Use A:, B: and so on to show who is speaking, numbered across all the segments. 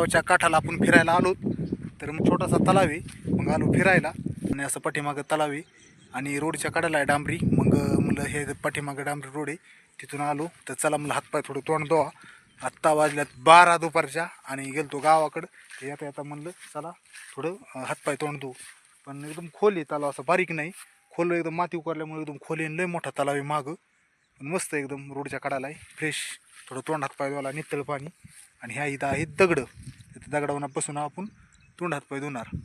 A: तलावाच्या काठाला आपण फिरायला आलो. तर मग छोटासा तलाव आहे. मग आलो फिरायला. आणि असं पाठीमागं तलाव आहे. आणि रोडच्या कडेला आहे डांबरी. मग म्हणलं हे पाठीमागं डांबरी रोड आहे. तिथून आलो. तर चला मला हातपाय थोडं तोंड धुवा. आत्ता वाजल्यात बारा दुपारच्या. आणि गेलतो गावाकडं. ते येता येता म्हणलं चला थोडं हातपाय तोंड धुवू. पण एकदम खोल आहे तलाव असं. बारीक नाही. खोल एकदम माती उकारल्यामुळे एकदम खोल आहे लय मोठा तलाव आहे मागं. पण मस्त एकदम रोडच्या कडाला आहे. फ्रेश. थोडं तोंड हातपाय द्यायला नितळ पाणी. आणि ह्या इथं आहेत दगडं. तिथं दगडावर बसून आपण तोंड हातपाय धुणार.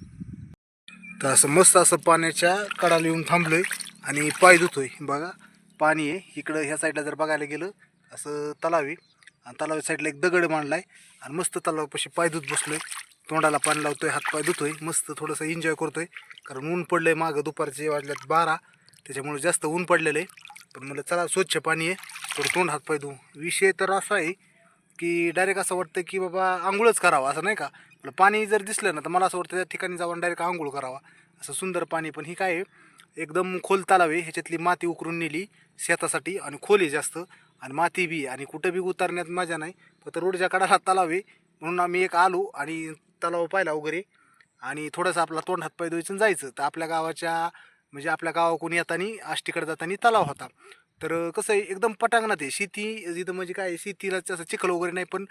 A: तर असं मस्त असं पाण्याच्या कडाला येऊन थांबलोय आणि पाय धुतोय. बघा पाणी आहे. इकडं ह्या साईडला जर बघायला गेलं असं तलाव आहे. आणि तलाव साईडला एक दगड मांडलाय आणि मस्त तलावापाशी पाय धुत बसलोय. तोंडाला पाणी लावतोय हात पाय धुतोय. मस्त थोडंसं एन्जॉय करतोय. कारण ऊन पडलंय मागं दुपारचे वाजल्यात बारा. त्याच्यामुळे जास्त ऊन पडलेलं आहे. पण मला चला स्वच्छ पाणी आहे. तर तोंड हात पाय धुवू. विषय तर असा आहे की डायरेक्ट असं वाटतं की बाबा आंघोळच करावं असं नाही का? मला पाणी जर दिसलं ना तर मला असं वाटतं त्या ठिकाणी जाऊन डायरेक्ट आंघोळ करावा. असं सुंदर पाणी पण ही काय आहे? एकदम खोल तलाव आहे. ह्याच्यातली माती उकरून नेली शेतासाठी आणि खोल आहे जास्त. आणि माती बी आणि कुठं बी उतरण्यात मजा नाही. फक्त रोडच्या कडाला तलाव आहे. म्हणून आम्ही एक आलो आणि तलाव पाहिला वगैरे. आणि थोडंसं आपला तोंड हातपाय धुवायचं जायचं. तर आपल्या गावाच्या म्हणजे आपल्या गावाकडून येताना आष्टीकडे जाताना तलाव होता. तर कसं आहे एकदम पटांगणात आहे. शेती इथं म्हणजे काय शेतीला असं चिखल वगैरे नाही पण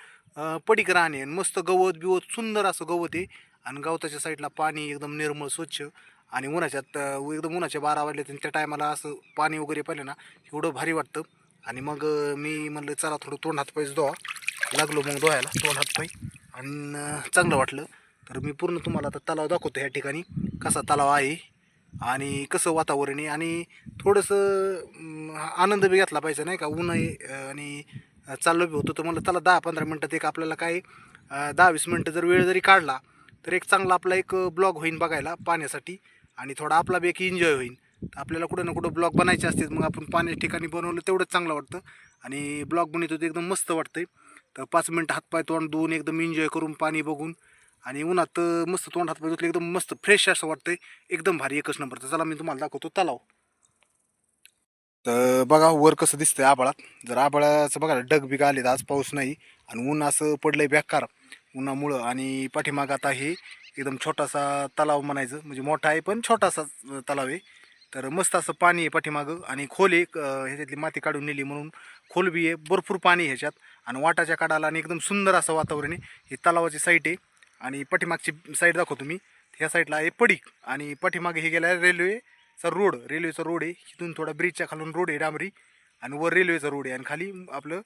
A: पडीक राहणे आणि मस्त गवत बिवत सुंदर असं गवत आहे आणि गवताच्या साईडला पाणी एकदम निर्मळ स्वच्छ आणि उन्हाच्यात एकदम उन्हाच्या बारा वाजले त्या टायमाला असं पाणी वगैरे पाहिलं ना एवढं भारी वाटतं. आणि मग मी म्हणलं चला थोडं तोंड हातपायच धुवा. लागलो मग धुवायला तोंड हातपाय आणि चांगलं वाटलं. तर मी पूर्ण तुम्हाला आता तलाव दाखवतो ह्या ठिकाणी कसा तलाव आहे. आणि कसं वातावरण आहे आणि थोडंसं आनंद बी घेतला पाहिजे नाही का? ऊन आहे आणि चाललो बी होतो. तर मला त्याला दहा पंधरा मिनटात एक आपल्याला काय दहा वीस मिनटं जर वेळ जरी काढला तर एक चांगला आपला एक ब्लॉग होईन बघायला पाण्यासाठी. आणि थोडा आपला बी एक एन्जॉय होईन. तर आपल्याला कुठं ना कुठं ब्लॉग बनायचे असतात मग आपण पाण्याच्या ठिकाणी बनवलं तेवढंच चांगलं वाटतं. आणि ब्लॉग बनवतो ते एकदम मस्त वाटतं तर पाच मिनटं हातपाय तोंड धुवून एकदम एन्जॉय करून पाणी बघून आणि उन्हात मस्त तोंडात हातपाय एकदम मस्त फ्रेश असं वाटतंय. एकदम भारी एकच नंबर तर चला मी तुम्हाला दाखवतो. तलाव हो. तर बघा वर कसं दिसतंय आबाळात जर आबाळाचं बघा डग बिग आले आज पाऊस नाही. आणि ऊन असं पडलंय बेकार. उन्हामुळं आणि पाठीमाग आता हे एकदम छोटासा तलाव म्हणायचं. म्हणजे मोठा आहे पण छोटासा तलाव आहे. तर मस्त असं पाणी आहे पाठीमागं. आणि खोल आहे ह्याच्यातली माती काढून नेली म्हणून. खोल बी आहे. भरपूर पाणी आहे ह्याच्यात. आणि वाटाच्या काढाला आणि एकदम सुंदर असं वातावरण आहे. हे तलावाची साईट आहे. आणि पाठीमागची साईड दाखवतो मी. ह्या साईडला आहे पडीक आणि पाठीमागे हे गेला रेल्वेचा रोड रेल्वेचा रोड आहे. इथून थोडा ब्रिजच्या खालून रोड आहे डांबरी आणि वर रेल्वेचा रोड आहे. आणि खाली आपलं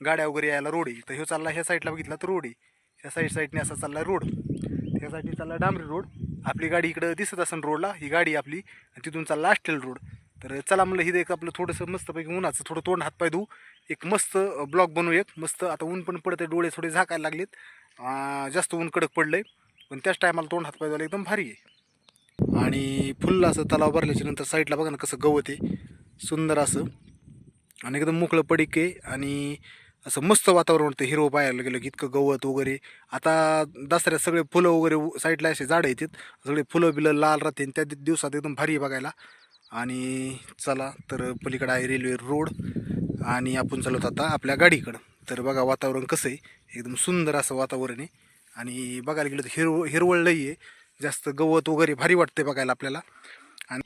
A: गाड्या वगैरे यायला रोड आहे. तर ह्यो चालला ह्या साईडला बघितला तर रोड आहे. ह्या साईड साईडने असा चालला रोड त्या साईडने चालला डांबरी रोड आपली गाडी इकडं दिसत असेल रोडला ही गाडी आपली आणि तिथून चालला आष्टेल रोड तर चला म्हणलं ही एक आपलं थोडंसं मस्तपैकी उन्हाचं थोडं तोंड हातपाय धुवू एक मस्त ब्लॉक बनवू एक मस्त आता ऊन पण पडतं डोळे थोडे झाकायला लागलेत. जास्त ऊन कडक पडलंय. पण त्याच टायमाला तोंड हातपाय धुवायला एकदम भारी आहे. आणि फुल्ल असं तलाव भरल्याच्या नंतर साईडला बघा ना कसं गवत आहे. सुंदर असं. आणि एकदम मोकळं पडीक आहे. आणि असं मस्त वातावरण होतं हिरवं पाहायला गेलं की इतकं गवत वगैरे. आता दसऱ्यात सगळे फुलं वगैरे साईडला असे झाडं येतात. सगळे फुलं बिलं लाल राहते त्या दिवसात एकदम भारी बघायला. आणि चला तर पलीकडं आहे रेल्वे रोड आणि आपण चालवत आता आपल्या गाडीकडं. तर बघा वातावरण कसं आहे. एकदम सुंदर असं वातावरण आहे. आणि बघायला गेलं तर हिरव हिरवळ लई आहे. जास्त गवत वगैरे भारी वाटते बघायला आपल्याला. आणि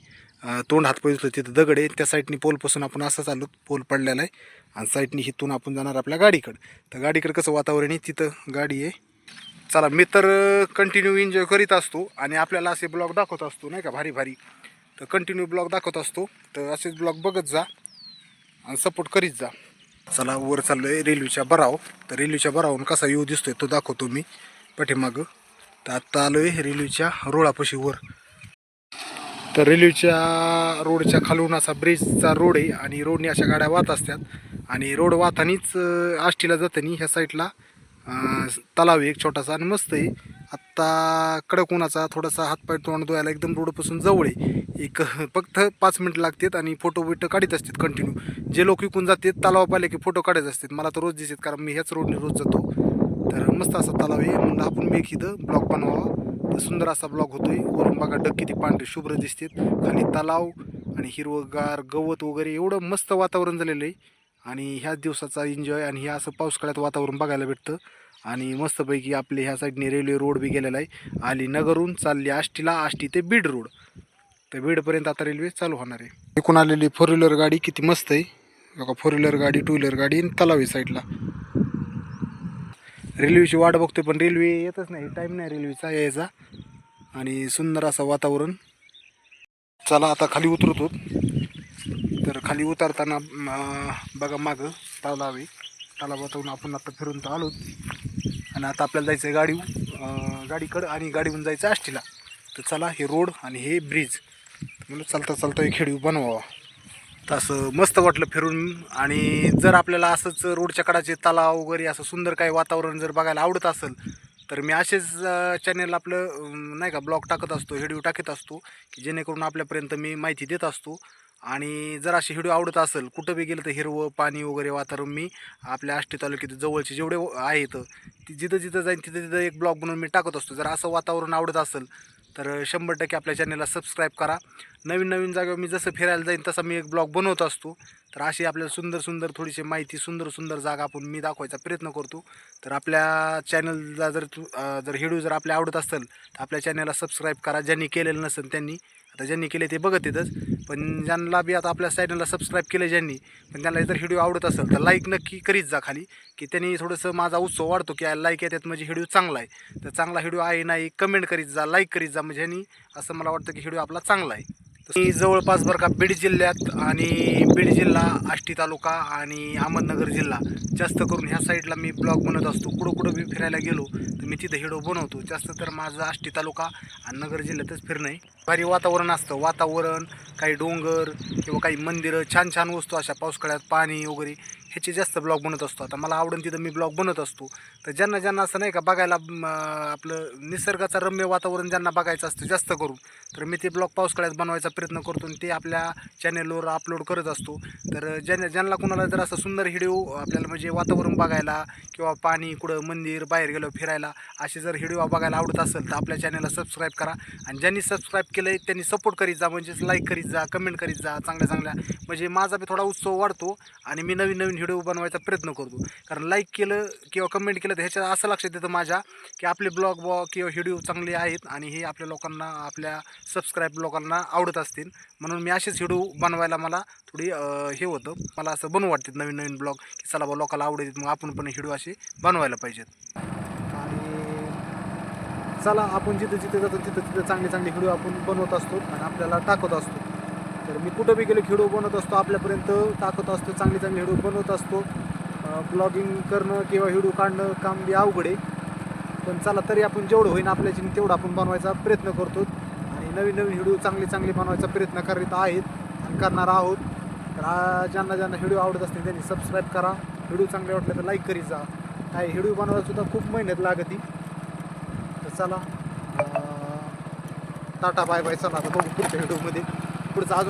A: तोंड हात पोहोचलं तिथं दगड आहे. त्या साईडनी पोलपासून आपण असं चाललो पोल पडलेला आहे. आणि साईडनी हिथून आपण जाणार आपल्या गाडीकडं. तर गाडीकडं कसं वातावरण आहे तिथं गाडी आहे. चला मी तर कंटिन्यू एन्जॉय करीत असतो. आणि आपल्याला असे ब्लॉग दाखवत असतो नाही का? भारी भारी. तर कंटिन्यू ब्लॉग दाखवत असतो. तर असेच ब्लॉग बघत जा आणि सपोर्ट करीत जा. चला वर चाललो आहे रेल्वेच्या बराव तर रेल्वेच्या बरावून कसा येऊ दिसतोय तो दाखवतो मी पाठीमागं. तर आत्ता आलो आहे रेल्वेच्या रोळापाशी वर. तर रेल्वेच्या रोडच्या खालून असा ब्रिजचा रोड आहे आणि रोडने अशा गाड्या वाहत असतात. आणि रोड वाहतानीच आष्टीला जातानी ह्या साईडला तलाव आहे एक छोटासा आणि मस्त आहे. आत्ता कडक उन्हाचा थोडासा हातपाय तोंड धुवायला एकदम रोडपासून जवळ आहे. एक फक्त पाच मिनटं लागतात आणि फोटो बिटो काढत असतात कंटिन्यू जे लोक विकून जातात तलाव पाहिले की फोटो काढत असतात. मला तर रोज दिसतात कारण मी ह्याच रोडने रोज जातो. तर मस्त असा तलाव आहे. म्हणून आपण मी एक इथं ब्लॉग बनवावा. तर सुंदर असा ब्लॉग होतोय. वरून बघा डग किती पांढरे शुभ्र दिसतात. खाली तलाव आणि हिरवगार गवत वगैरे एवढं मस्त वातावरण झालेलं आहे. आणि ह्याच दिवसाचा एन्जॉय आणि हे असं पाऊस वातावरण बघायला भेटतं. आणि मस्तपैकी आपले ह्या साईडने रेल्वे रोड बी गेलेला आहे. आली नगरहून चालली आष्टीला आष्टी ते बीड रोड तर बीडपर्यंत आता रेल्वे चालू होणार आहे. एकूण आलेली फोर व्हीलर गाडी किती मस्त आहे. बघा फोर व्हीलर गाडी टू व्हीलर गाडी आणि तलावी साईडला. रेल्वेची वाट बघतोय पण रेल्वे येतच नाही. टाईम नाही रेल्वेचा यायचा. आणि सुंदर असं वातावरण. चला आता खाली उतरतो. तर खाली उतरताना बघा मागं तलाव आहे. तलावातून आपण आता फिरून तर आलो आणि आता आपल्याला जायचं आहे गाडी गाडीकडं आणि गाडीहून जायचं आष्टीला. तर चला हे रोड आणि हे ब्रिज. म्हणून चालता चालता एक खेळीव बनवावा. तर असं मस्त वाटलं फिरून. आणि जर आपल्याला असंच रोडच्या कडाचे तलाव वगैरे असं सुंदर काही वातावरण जर बघायला आवडत असेल तर मी असेच चॅनेल आपलं नाही का ब्लॉग टाकत असतो व्हिडिओ टाकत असतो की जेणेकरून आपल्यापर्यंत मी माहिती देत असतो. आणि जर असे व्हिडिओ आवडत असेल कुठं बी गेलं तर हिरवं पाणी वगैरे वातावरण मी आपल्या आष्टी तालुक्यात जवळचे जेवढे आहेत ती जिथं जिथं जाईन तिथं तिथं एक ब्लॉग बनवून मी टाकत असतो. जर असं वातावरण आवडत असेल तर शंभर टक्के आपल्या चॅनलला सबस्क्राईब करा. नवीन नवीन जागेवर मी जसं फिरायला जाईन तसा मी एक ब्लॉग बनवत असतो. तर अशी आपल्याला सुंदर सुंदर थोडीशी माहिती सुंदर सुंदर जागा आपण मी दाखवायचा प्रयत्न करतो. तर आपल्या चॅनलला जर तू जर व्हिडिओ जर आपल्या आवडत असेल तर आपल्या चॅनलला सबस्क्राईब करा. ज्यांनी केलेलं नसेल त्यांनी आता ज्यांनी केले ते बघत येतच. पण ज्यांना बी आता आपल्या चॅनलला सबस्क्राईब केलं ज्यांनी पण त्यांना जर व्हिडिओ आवडत असेल तर लाईक नक्की करीत जा खाली. की त्यांनी थोडंसं माझा उत्सव वाढतो की लाईक येतात म्हणजे व्हिडिओ चांगला आहे. तर चांगला व्हिडिओ आहे नाही कमेंट करीत जा लाईक करीत जा म्हणजे ह्यांनी असं मला वाटतं की व्हिडिओ आपला चांगला आहे. मी जवळपास बरं का बीड जिल्ह्यात आणि बीड जिल्हा आष्टी तालुका आणि अहमदनगर जिल्हा. जास्त करून ह्या साईडला मी ब्लॉग बनत असतो. कुठं कुठं मी फिरायला गेलो तर मी तिथं हिडो बनवतो. जास्त तर माझं आष्टी तालुका आणि नगर जिल्ह्यातच फिरणं आहे. भारी वातावरण असतं. वातावरण काही डोंगर किंवा काही मंदिरं छान छान वस्तू अशा पावसाळ्यात पाणी वगैरे ह्याचे जास्त ब्लॉग बनत असतो. आता मला आवडून तिथं मी ब्लॉग बनत असतो. तर ज्यांना ज्यांना असं नाही का बघायला आपलं निसर्गाचं रम्य वातावरण ज्यांना बघायचं असतं जास्त करून तर मी ते ब्लॉग पावसाळ्यात बनवायचा प्रयत्न करतो आणि ते आपल्या चॅनेलवर अपलोड करत असतो. तर ज्यांना ज्यांना कोणाला जर असं सुंदर व्हिडिओ आपल्याला म्हणजे वातावरण बघायला किंवा पाणी कुठं मंदिर बाहेर गेलो फिरायला असे जर व्हिडिओ बघायला आवडत असेल तर आपल्या चॅनलला सबस्क्राईब करा. आणि ज्यांनी सबस्क्राईब केलं आहे त्यांनी सपोर्ट करीत जा म्हणजेच लाईक करीत जा कमेंट करीत जा चांगल्या चांगल्या. म्हणजे माझा बी थोडा उत्सव वाढतो आणि मी नवीन नवीन व्हिडिओ बनवायचा प्रयत्न करतो. कारण लाईक केलं किंवा कमेंट केलं तर ह्याच्यात असं लक्षात येतं माझ्या की आपले ब्लॉग बॉ किंवा व्हिडिओ चांगले आहेत आणि हे आपल्या लोकांना आपल्या सबस्क्राईब लोकांना आवडत असतील. म्हणून मी असेच व्हिडिओ बनवायला मला थोडी हे होतं. मला असं बनवू वाटतं नवीन नवीन ब्लॉग की चला बा लोकांना आवडत मग आपण पण व्हिडिओ असे बनवायला पाहिजेत. आणि चला आपण जिथं जिथं जातो तिथं तिथं चांगले चांगले व्हिडिओ आपण बनवत असतो आणि आपल्याला टाकत असतो. तर मी कुठं बी गेलो व्हिडिओ बनवत असतो आपल्यापर्यंत टाकत असतो चांगले चांगले व्हिडिओ बनवत असतो. ब्लॉगिंग करणं किंवा व्हिडिओ काढणं काम बी अवघड आहे. पण चला तरी आपण जेवढं होईन आपल्याची तेवढं आपण बनवायचा प्रयत्न करतो. आणि नवीन नवीन व्हिडिओ चांगले चांगले बनवायचा प्रयत्न करीत आहेत आणि करणार आहोत. तर ज्यांना ज्यांना व्हिडिओ आवडत असतील त्यांनी सबस्क्राईब करा. व्हिडिओ चांगले वाटले तर लाईक करीत जा. काय व्हिडिओ बनवायलासुद्धा खूप मेहनत लागते. तर चला टाटा बाय बाय चला आता बघू पुढच्या व्हिडिओमध्ये. पुढचं अजून